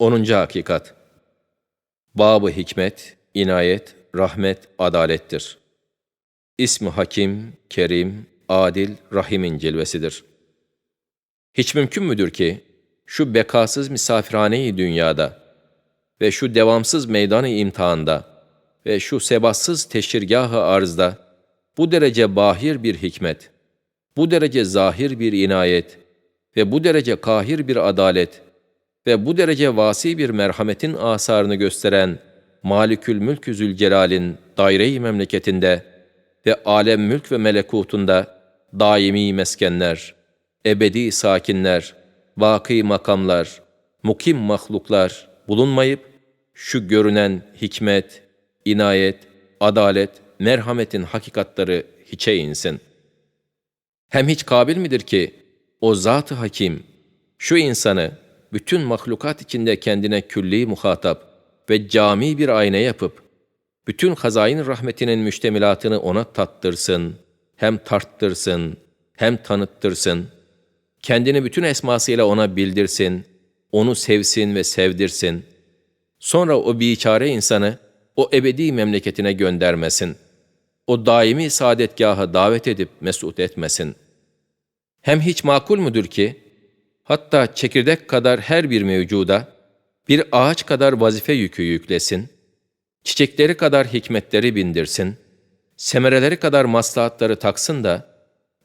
10. Hakikat Babı hikmet, inayet, rahmet, adalettir. İsmi Hakim, Kerim, Adil, Rahim'in cilvesidir. Hiç mümkün müdür ki, şu bekasız misafirhaneyi dünyada ve şu devamsız meydanı imtihanda ve şu sebatsız teşhirgahı arzda bu derece bahir bir hikmet, bu derece zahir bir inayet ve bu derece kahir bir adalet ve bu derece vasi bir merhametin asarını gösteren Malikül Mülk Zülcelal'in daire-i memleketinde ve alem mülk ve melekutunda daimi meskenler, ebedi sakinler, vaki makamlar, mukim mahluklar bulunmayıp şu görünen hikmet, inayet, adalet, merhametin hakikatları hiçe insin. Hem hiç kabil midir ki o zat-ı hakim şu insanı bütün mahlukat içinde kendine külli muhatap ve cami bir ayna yapıp bütün hazain rahmetinin müştemilatını ona tattırsın, hem tarttırsın, hem tanıttırsın, kendini bütün esmasıyla ona bildirsin, onu sevsin ve sevdirsin. Sonra o biçare insanı o ebedi memleketine göndermesin. O daimi saadetgaha davet edip mesut etmesin. Hem hiç makul mudur ki, hatta çekirdek kadar her bir mevcuda, bir ağaç kadar vazife yükü yüklesin, çiçekleri kadar hikmetleri bindirsin, semereleri kadar maslahatları taksın da,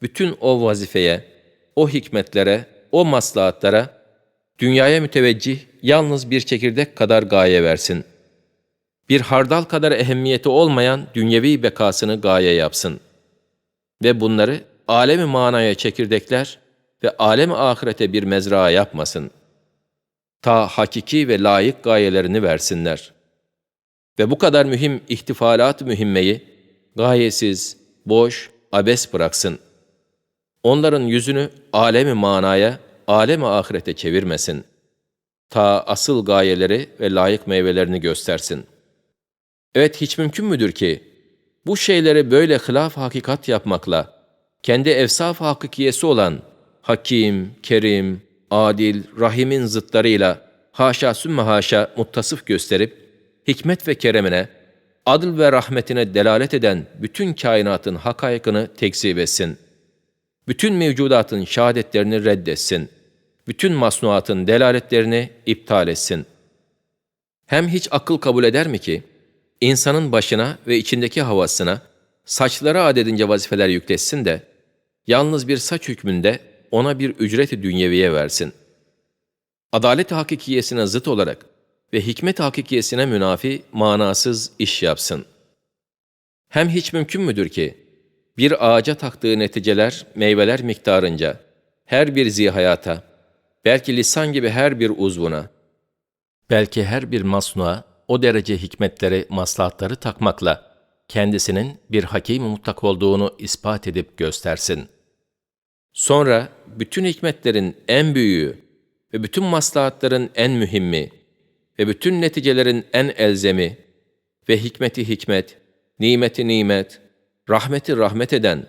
bütün o vazifeye, o hikmetlere, o maslahatlara, dünyaya müteveccih yalnız bir çekirdek kadar gaye versin. Bir hardal kadar ehemmiyeti olmayan dünyevi bekasını gaye yapsın. Ve bunları alemi manaya çekirdekler ve alemi ahirete bir mezra yapmasın. Ta hakiki ve layık gayelerini versinler. Ve bu kadar mühim ihtifalat mühimmeyi gayesiz, boş, abes bıraksın. Onların yüzünü alemi manaya, alemi ahirete çevirmesin. Ta asıl gayeleri ve layık meyvelerini göstersin. Evet hiç mümkün müdür ki bu şeyleri böyle hılaf hakikat yapmakla kendi evsaf hakikiyesi olan Hakim, Kerim, Adil, Rahim'in zıtlarıyla haşa sümme haşa muttasıf gösterip hikmet ve keremine, adıl ve rahmetine delalet eden bütün kainatın hakaykını tekzip etsin. Bütün mevcudatın şehadetlerini reddetsin. Bütün masnuatın delaletlerini iptal etsin. Hem hiç akıl kabul eder mi ki, insanın başına ve içindeki havasına saçları adedince vazifeler yükletsin de, yalnız bir saç hükmünde ona bir ücret-i dünyeviye versin. Adalet-i hakikiyesine zıt olarak ve hikmet hakikiyesine münafi manasız iş yapsın. Hem hiç mümkün müdür ki, bir ağaca taktığı neticeler, meyveler miktarınca, her bir zihayata, belki lisan gibi her bir uzvuna, belki her bir masnuğa o derece hikmetleri, maslahatları takmakla, kendisinin bir hakim mutlak olduğunu ispat edip göstersin. Sonra bütün hikmetlerin en büyüğü ve bütün maslahatların en mühimmi ve bütün neticelerin en elzemi ve hikmeti hikmet, nimeti nimet, rahmeti rahmet eden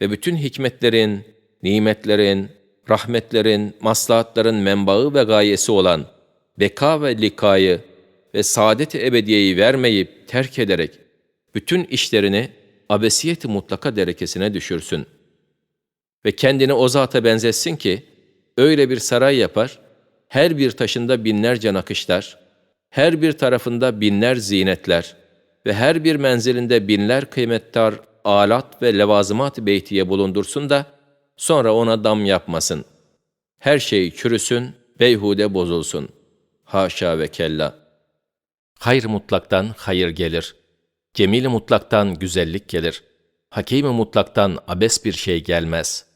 ve bütün hikmetlerin, nimetlerin, rahmetlerin, maslahatların menbaı ve gayesi olan beka ve likayı ve saadet-i ebediyeyi vermeyip terk ederek bütün işlerini abesiyeti mutlaka derekesine düşürsün. Ve kendini o zata benzetsin ki, öyle bir saray yapar, her bir taşında binlerce nakışlar, her bir tarafında binler zinetler ve her bir menzilinde binler kıymettar alat ve levazımat beytiye bulundursun da, sonra ona dam yapmasın. Her şey çürüsün, beyhude bozulsun. Haşa ve kella. Hayır mutlaktan hayır gelir. Cemil mutlaktan güzellik gelir. hakim mutlaktan abes bir şey gelmez.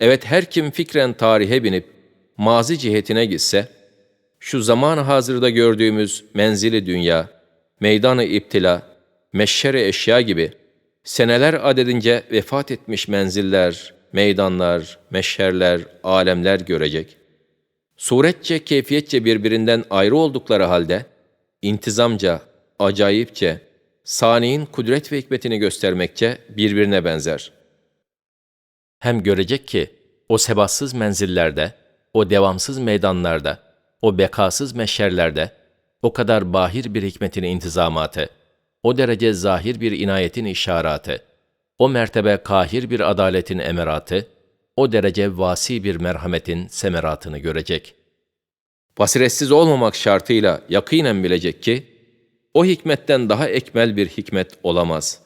Evet her kim fikren tarihe binip mazi cihetine gitse, şu zaman hazırda gördüğümüz menzili dünya, meydanı iptila, meşşere eşya gibi seneler adedince vefat etmiş menziller, meydanlar, meşherler, alemler görecek. Suretçe, keyfiyetçe birbirinden ayrı oldukları halde, intizamca, acayipçe, saniyin kudret ve hikmetini göstermekçe birbirine benzer. Hem görecek ki, o sebatsız menzillerde, o devamsız meydanlarda, o bekasız meşerlerde, o kadar bahir bir hikmetin intizamatı, o derece zahir bir inayetin işaratı, o mertebe kahir bir adaletin emeratı, o derece vasi bir merhametin semeratını görecek. Basiretsiz olmamak şartıyla yakinen bilecek ki, o hikmetten daha ekmel bir hikmet olamaz.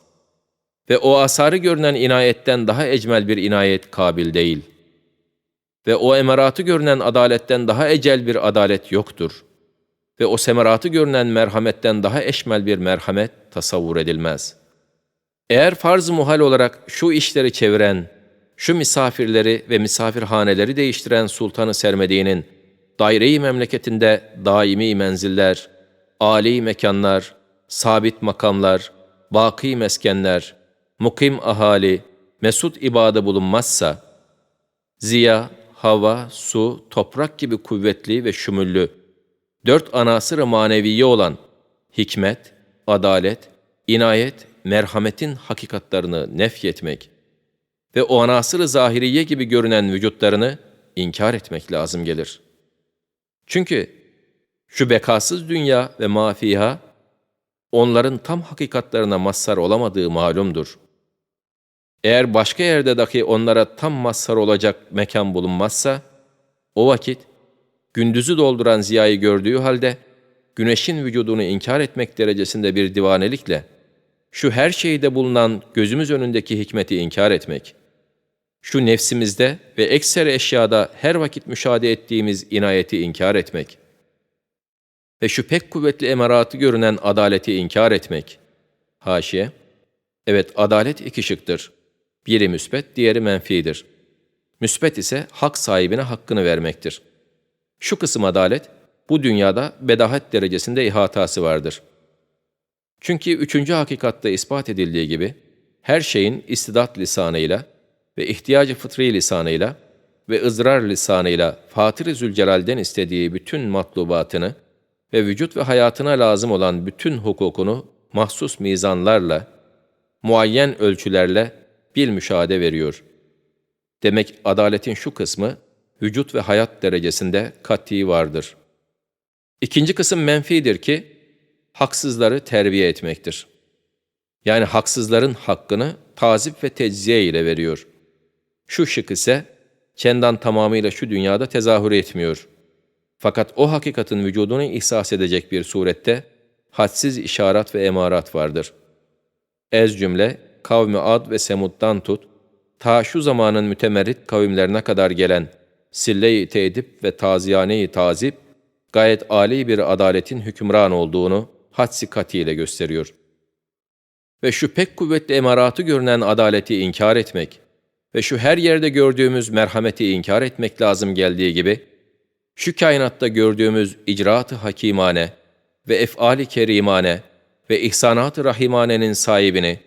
Ve o asarı görünen inayetten daha ecmel bir inayet kabil değil. Ve o emeratı görünen adaletten daha ecel bir adalet yoktur. Ve o semeratı görünen merhametten daha eşmel bir merhamet tasavvur edilmez. Eğer farz-ı muhal olarak şu işleri çeviren, şu misafirleri ve misafirhaneleri değiştiren Sultanı Sermedi'nin daire-i memleketinde daimi menziller, âli mekanlar, sabit makamlar, baki meskenler, mukim ahali, mesut ibadı bulunmazsa, ziya, hava, su, toprak gibi kuvvetli ve şümüllü, dört anasır-ı maneviye olan hikmet, adalet, inayet, merhametin hakikatlarını nefyetmek ve o anasır-ı zahiriye gibi görünen vücutlarını inkar etmek lazım gelir. Çünkü şu bekasız dünya ve mafiha, onların tam hakikatlarına mazhar olamadığı malumdur. Eğer başka yerde dahi onlara tam mazhar olacak mekan bulunmazsa, o vakit gündüzü dolduran ziyayı gördüğü halde, güneşin vücudunu inkar etmek derecesinde bir divanelikle, şu her şeyde bulunan gözümüz önündeki hikmeti inkar etmek, şu nefsimizde ve ekser eşyada her vakit müşahede ettiğimiz inayeti inkar etmek ve şu pek kuvvetli emaratı görünen adaleti inkar etmek. Haşiye, evet adalet iki şıktır. Biri müsbet, diğeri menfidir. Müsbet ise hak sahibine hakkını vermektir. Şu kısım adalet, bu dünyada bedahat derecesinde ihatası vardır. Çünkü üçüncü hakikatta ispat edildiği gibi, her şeyin istidat lisanıyla ve ihtiyacı fıtri lisanıyla ve ızrar lisanıyla Fatır-ı Zülcelal'den istediği bütün matlubatını ve vücut ve hayatına lazım olan bütün hukukunu mahsus mizanlarla, muayyen ölçülerle bil müşahede veriyor. Demek adaletin şu kısmı, vücut ve hayat derecesinde kat'i vardır. İkinci kısım menfidir ki, haksızları terbiye etmektir. Yani haksızların hakkını tazip ve tecziye ile veriyor. Şu şık ise, kendan tamamıyla şu dünyada tezahür etmiyor. Fakat o hakikatin vücudunu ihsas edecek bir surette, hadsiz işaret ve emarat vardır. Ez cümle, kavmi Ad ve Semud'dan tut, ta şu zamanın mütemerrit kavimlerine kadar gelen sille-i teedip ve taziyane-i tazip, gayet âli bir adaletin hükümran olduğunu hadsi katiyle gösteriyor. Ve şu pek kuvvetli emaratı görünen adaleti inkar etmek ve şu her yerde gördüğümüz merhameti inkar etmek lazım geldiği gibi, şu kainatta gördüğümüz icraat-ı hakimane ve ef'ali kerimane ve ihsanat-ı rahimanenin sahibini,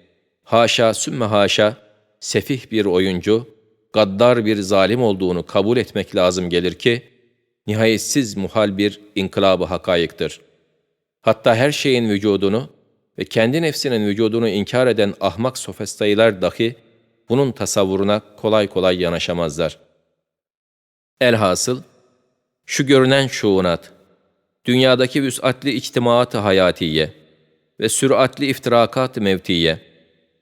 haşa sümme haşa, sefih bir oyuncu, gaddar bir zalim olduğunu kabul etmek lazım gelir ki, nihayetsiz muhal bir inkılabı hakayıktır. Hatta her şeyin vücudunu ve kendi nefsinin vücudunu inkar eden ahmak sofistayılar dahi bunun tasavvuruna kolay kolay yanaşamazlar. Elhasıl, şu görünen şuunat, dünyadaki vüs'atli içtimaat-ı hayatiye ve süratli iftirakat-ı mevtiye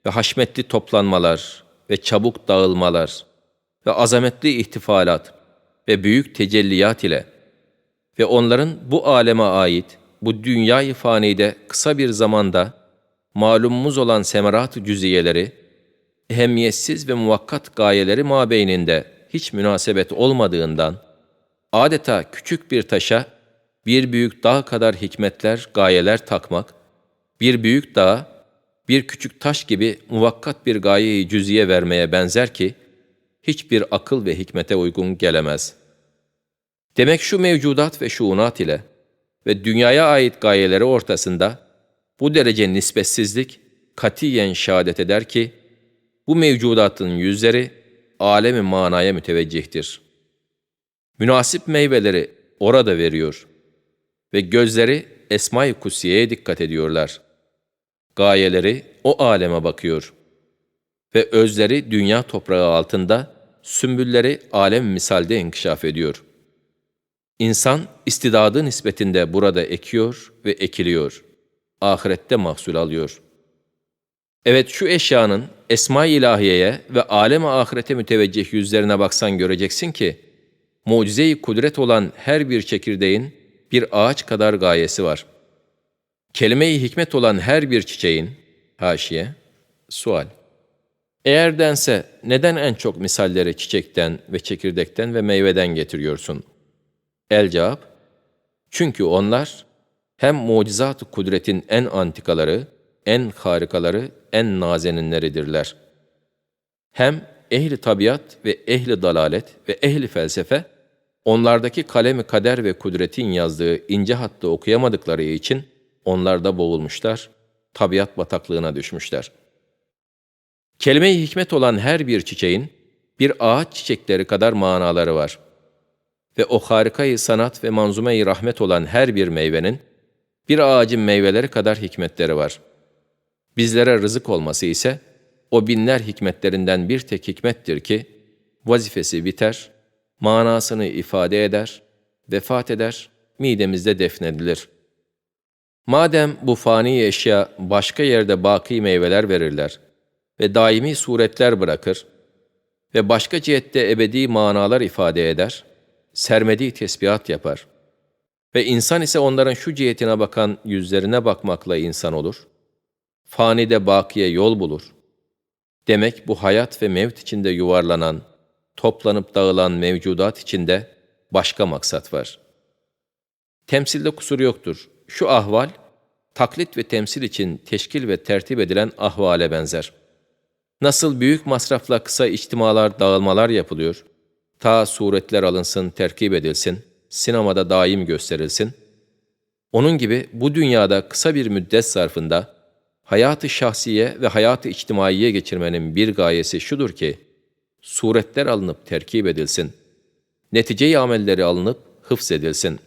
ve haşmetli toplanmalar ve çabuk dağılmalar ve azametli ihtifalat ve büyük tecelliyat ile ve onların bu aleme ait bu dünyayı fanide kısa bir zamanda malumumuz olan semerat-ı cüziyeleri, ehemmiyetsiz ve muvakkat gayeleri mabeyninde hiç münasebet olmadığından, adeta küçük bir taşa bir büyük dağ kadar hikmetler, gayeler takmak, bir büyük dağa bir küçük taş gibi muvakkat bir gayeyi cüziye vermeye benzer ki, hiçbir akıl ve hikmete uygun gelemez. Demek şu mevcudat ve şuunat ile ve dünyaya ait gayeleri ortasında bu derece nispetsizlik katiyen şehadet eder ki, bu mevcudatın yüzleri alemi manaya müteveccihtir. Münasip meyveleri orada veriyor ve gözleri Esma-i Kusiye'ye dikkat ediyorlar. Gayeleri o aleme bakıyor ve özleri dünya toprağı altında, sümbülleri alem misalde inkişaf ediyor.'' İnsan istidadı nispetinde burada ekiyor ve ekiliyor. Ahirette mahsul alıyor. Evet şu eşyanın esma-i ilahiyeye ve alem-i ahirete müteveccih yüzlerine baksan göreceksin ki, mucize-i kudret olan her bir çekirdeğin bir ağaç kadar gayesi var. Kelime-i hikmet olan her bir çiçeğin, haşiye, sual. Eğer dense neden en çok misalleri çiçekten ve çekirdekten ve meyveden getiriyorsun? El cevap, çünkü onlar hem mucizat-ı kudretin en antikaları, en harikaları, en nazeninleridirler. Hem ehli tabiat ve ehli dalalet ve ehli felsefe, onlardaki kalemi kader ve kudretin yazdığı ince hattı okuyamadıkları için onlarda boğulmuşlar, tabiat bataklığına düşmüşler. Kelime-i hikmet olan her bir çiçeğin, bir ağaç çiçekleri kadar manaları var. Ve o harikayı sanat ve manzume-i rahmet olan her bir meyvenin, bir ağacın meyveleri kadar hikmetleri var. Bizlere rızık olması ise, o binler hikmetlerinden bir tek hikmettir ki, vazifesi biter, manasını ifade eder, vefat eder, midemizde defnedilir. Madem bu fani eşya başka yerde baki meyveler verirler ve daimi suretler bırakır ve başka cihette ebedi manalar ifade eder, sermedi tesbihat yapar. Ve insan ise onların şu cihetine bakan yüzlerine bakmakla insan olur. Fanide bakiye yol bulur. Demek bu hayat ve mevt içinde yuvarlanan, toplanıp dağılan mevcudat içinde başka maksat var. Temsilde kusur yoktur. Şu ahval, taklit ve temsil için teşkil ve tertip edilen ahvale benzer. Nasıl büyük masrafla kısa içtimalar, dağılmalar yapılıyor, ta suretler alınsın, terkip edilsin, sinemada daim gösterilsin, onun gibi bu dünyada kısa bir müddet zarfında hayatı şahsiye ve hayatı içtimaiye geçirmenin bir gayesi şudur ki, suretler alınıp terkip edilsin, netice-i amelleri alınıp hıfz edilsin,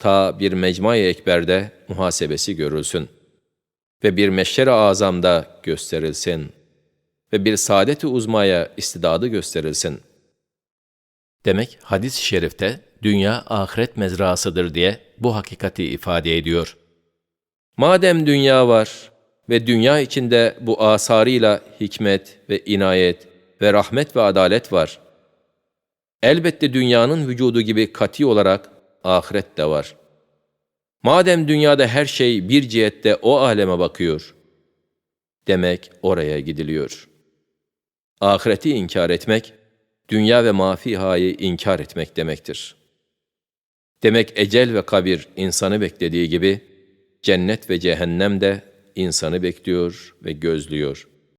ta bir mecmai ekberde muhasebesi görülsün ve bir meşşer-i azamda gösterilsin ve bir saadet-i uzmaya istidadı gösterilsin. Demek hadis-i şerifte dünya ahiret mezrasıdır diye bu hakikati ifade ediyor. Madem dünya var ve dünya içinde bu asarıyla hikmet ve inayet ve rahmet ve adalet var. Elbette dünyanın vücudu gibi kati olarak ahiret de var. Madem dünyada her şey bir cihette o aleme bakıyor, demek oraya gidiliyor. Ahireti inkar etmek, dünya ve mafihayı inkar etmek demektir. Demek ecel ve kabir insanı beklediği gibi, cennet ve cehennem de insanı bekliyor ve gözlüyor.''